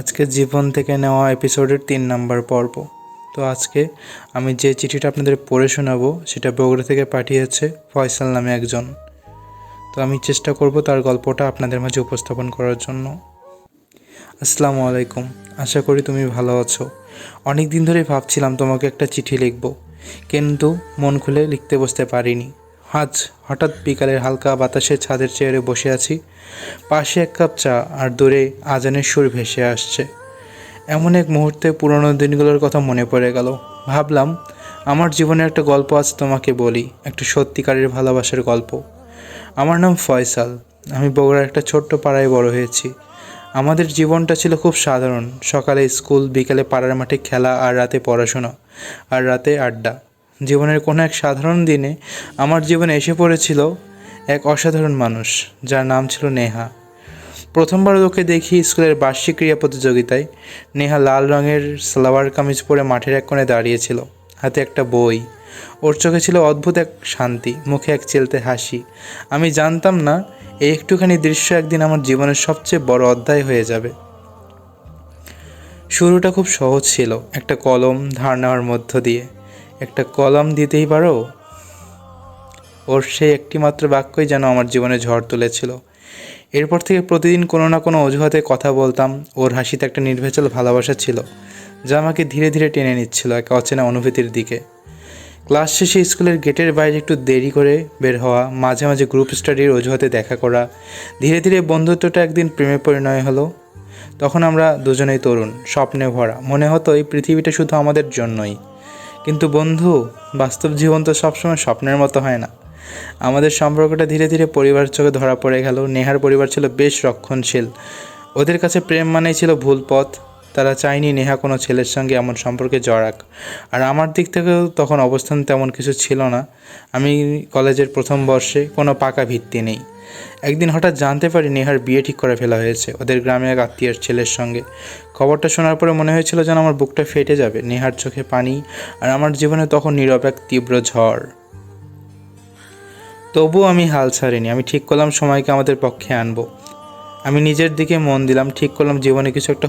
আজকে জীবন থেকে নেওয়া এপিসোডের তিন নাম্বার পর্ব। তো আজকে আমি যে চিঠিটা আপনাদের পড়ে শোনাবো, সেটা বগুড়া থেকে পাঠিয়েছে ফয়সাল নামে একজন। তো আমি চেষ্টা করব তার গল্পটা আপনাদের মাঝে উপস্থাপন করার জন্য। আসসালামু আলাইকুম। আশা করি তুমি ভালো আছো। অনেক দিন ধরে ভাবছিলাম তোমাকে একটা চিঠি লিখব, কিন্তু মন খুলে লিখতে বসতে পারিনি। আজ হঠাৎ বিকালের হালকা বাতাসে ছাদের চেয়ারে বসে আছি। পাশে এক কাপ চা আর দূরে আজানের সুর ভেসে আসছে। এমন এক মুহূর্তে পুরনো দিনগুলোর কথা মনে পড়ে গেল। ভাবলাম, আমার জীবনে একটা গল্প আজ তোমাকে বলি, একটা সত্যিকারের ভালোবাসার গল্প। আমার নাম ফয়সাল। আমি বগুড়ার একটা ছোট্ট পাড়ায় বড় হয়েছি। আমাদের জীবনটা ছিল খুব সাধারণ। সকালে স্কুল, বিকেলে পাড়ার মাঠে খেলা আর রাতে পড়াশোনা আর রাতে আড্ডা। জীবনের কোনো এক সাধারণ দিনে আমার জীবনে এসে পড়েছিল এক অসাধারণ মানুষ, যার নাম ছিল নেহা। প্রথমবার ওকে দেখি স্কুলের বার্ষিক ক্রীড়া প্রতিযোগিতায়। নেহা লাল রঙের সালোয়ার কামিজ পরে মাঠের এক কোণে দাঁড়িয়েছিল হাতে একটা বই। ওর চোখে ছিল অদ্ভুত এক শান্তি, মুখে এক চেলতে হাসি। আমি জানতাম না, এই একটুখানি দৃশ্য একদিন আমার জীবনের সবচেয়ে বড় অধ্যায় হয়ে যাবে। শুরুটা খুব সহজ ছিল, একটা কলম ধার নেওয়ার মধ্য দিয়ে। একটা কলম দিতেই পারো? ওর সেই একটিমাত্র বাক্যই যেন আমার জীবনে ঝড় তুলেছিল। এরপর থেকে প্রতিদিন কোনো না কোনো অজুহাতে কথা বলতাম। ওর হাসিতে একটা নির্ভেজাল ভালোবাসা ছিল, যা আমাকে ধীরে ধীরে টেনে নিচ্ছিল এক অচেনা অনুভূতির দিকে। ক্লাস শেষে স্কুলের গেটের বাইরে একটু দেরি করে বের হওয়া, মাঝে মাঝে গ্রুপ স্টাডির অজুহাতে দেখা করা, ধীরে ধীরে বন্ধুত্বটা একদিন প্রেমে পরিণয় হলো। তখন আমরা দুজনেই তরুণ, স্বপ্নে ভরা। মনে হতো এই পৃথিবীটা শুধু আমাদের জন্যই। কিন্তু বন্ধু, বাস্তব জীবন তো সবসময় স্বপ্নের মতো হয় না। আমাদের সম্পর্কটা ধীরে ধীরে পরিবার চোখে ধরা পড়ে গেল। নেহার পরিবার ছিল বেশ রক্ষণশীল। ওদের কাছে প্রেম মানেই ছিল ভুল পথ। তারা চায়নি নেহা কোনো ছেলের সঙ্গে এমন সম্পর্কে জড়াক। আর আমার দিক থেকেও তখন অবস্থান তেমন কিছু ছিল না। আমি কলেজের প্রথম বর্ষে কোনো পাকা ভিত্তি নেই। একদিন হঠাৎ জানতে পারি নেহার বিয়ে ঠিক করে ফেলা হয়েছে। ওদের গ্রামে এক আত্মীয়ের ছেলের সঙ্গে। খবরটা শোনার পরে মনে হয়েছিল যেন আমার বুকটা ফেটে যাবে, নেহার চোখে পানি আর আমার জীবনে তখন নীরব এক তীব্র ঝড়। তবুও আমি হাল ছাড়িনি, আমি ঠিক করলাম সময়কে আমাদের পক্ষে আনব। আমি নিজের দিকে মন দিলাম, ঠিক করলাম জীবনে কিছু একটা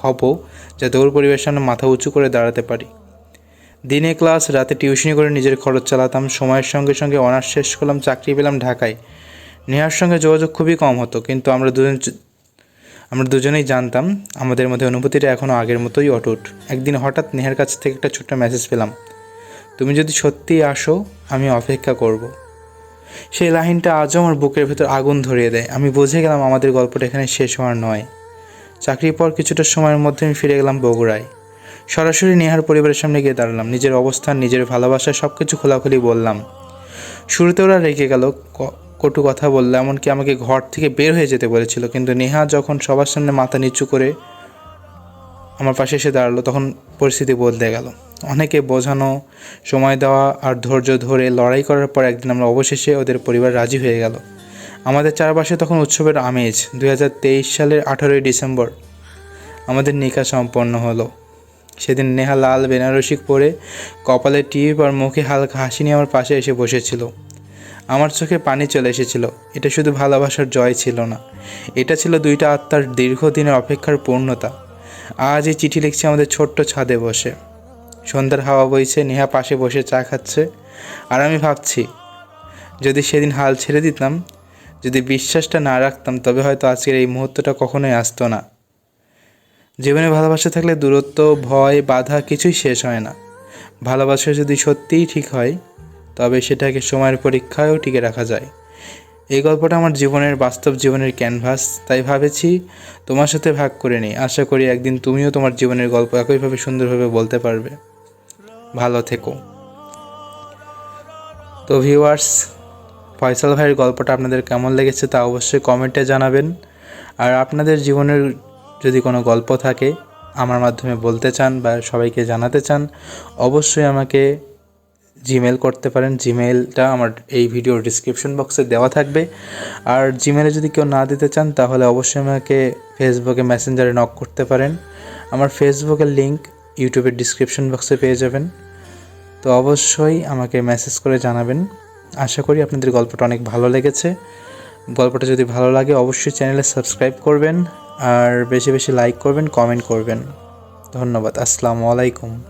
হব যাতে ওর পরিবেশের সামনে মাথা উঁচু করে দাঁড়াতে পারি। দিনে ক্লাস, রাতে টিউশনি করে নিজের খরচ চালাতাম, সময়ের সঙ্গে সঙ্গে অনার্স শেষ করলাম, চাকরি পেলাম ঢাকায়। নেহার সঙ্গে যোগাযোগ খুবই কম হতো, কিন্তু আমরা দুজন আমরা দুজনেই জানতাম আমাদের মধ্যে অনুভূতিটা এখনও আগের মতোই অটুট। একদিন হঠাৎ নেহার কাছ থেকে একটা ছোট্ট মেসেজ পেলাম, তুমি যদি সত্যিই আসো, আমি অপেক্ষা করব। সেই লাইনটা আজও আমার বুকের ভেতর আগুন ধরিয়ে দেয়। আমি বুঝে গেলাম আমাদের গল্পটা এখানে শেষ হওয়ার নয়। চাকরির পর কিছুটা সময়ের মধ্যে আমি ফিরে গেলাম বগুড়ায়। সরাসরি নেহার পরিবারের সামনে গিয়ে দাঁড়ালাম। নিজের অবস্থান, নিজের ভালোবাসা সব কিছু খোলাখুলি বললাম। শুরুতে ওরা রেগে গেল কটু কথা বলল, এমনকি আমাকে ঘর থেকে বের হয়ে যেতে বলেছিল। কিন্তু নেহা যখন সবার সামনে মাথা নিচু করে আমার পাশে এসে দাঁড়াল, তখন পরিস্থিতি বদলে গেল। অনেকে বোঝানো, সময় দেওয়া আর ধৈর্য ধরে লড়াই করার পর একদিন আমরা অবশেষে ওদের পরিবার রাজি হয়ে গেল। আমাদের চারপাশে তখন উৎসবের আমেজ। দু হাজার তেইশ সালের আঠারোই ডিসেম্বর আমাদের নিকা সম্পন্ন হলো। সেদিন নেহা লাল বেনারসি পরে কপালে টিপ আর মুখে হালকা হাসি নিয়ে আমার পাশে এসে বসেছিল। আমার চোখে পানি চলে এসেছিল। এটা শুধু ভালোবাসার জয় ছিল না। এটা ছিল দুইটা আত্মার দীর্ঘদিনের অপেক্ষার পূর্ণতা। আজ এই চিঠি লিখছি আমাদের ছোট্ট ছাদে বসে। সন্ধ্যার হাওয়া বইছে, নেহা পাশে বসে চা খাচ্ছে। আর আমি ভাবছি, যদি সেদিন হাল ছেড়ে দিতাম, যদি বিশ্বাসটা না রাখতাম, তবে হয়তো আজকের এই মুহূর্তটা কখনোই আসতো না। জীবনে ভালোবাসা থাকলে দূরত্ব, ভয়, বাধা কিছুই শেষ হয় না। ভালোবাসা যদি সত্যিই ঠিক হয় তবে সেটাকে সময়ের পরীক্ষায়ও টিকে রাখা যায়। এই গল্পটা আমার জীবনের বাস্তব জীবনের ক্যানভাস, তাই ভাবেছি তোমার সাথে ভাগ করে নিই। আশা করি একদিন তুমিও তোমার জীবনের গল্প একইভাবে সুন্দরভাবে বলতে পারবে। ভালো থেকো। তো ভিউয়ার্স ফয়সাল ভাইয়ের গল্পটা আপনাদের কেমন লেগেছে তা অবশ্যই কমেন্টে জানাবেন। আর আপনাদের জীবনের যদি কোনো গল্প থাকে, আমার মাধ্যমে বলতে চান বা সবাইকে জানাতে চান, অবশ্যই আমাকে জিমেল করতে পারেন। জিমেলটা আমার এই ভিডিওর ডিসক্রিপশন বক্সে দেওয়া থাকবে। আর জিমেলে যদি কেউ না দিতে চান, তাহলে অবশ্যই আমাকে ফেসবুকে মেসেঞ্জারে নক করতে পারেন। আমার ফেসবুকের লিংক ইউটিউবের ডিসক্রিপশন বক্সে পেয়ে যাবেন। তো অবশ্যই আমাকে মেসেজ করে জানাবেন। আশা করি আপনাদের গল্পটা অনেক ভালো লেগেছে। গল্পটা যদি ভালো লাগে, অবশ্যই চ্যানেলে সাবস্ক্রাইব করবেন। আর বেশি বেশি লাইক করবেন কমেন্ট করবেন। ধন্যবাদ। আসসালামু আলাইকুম।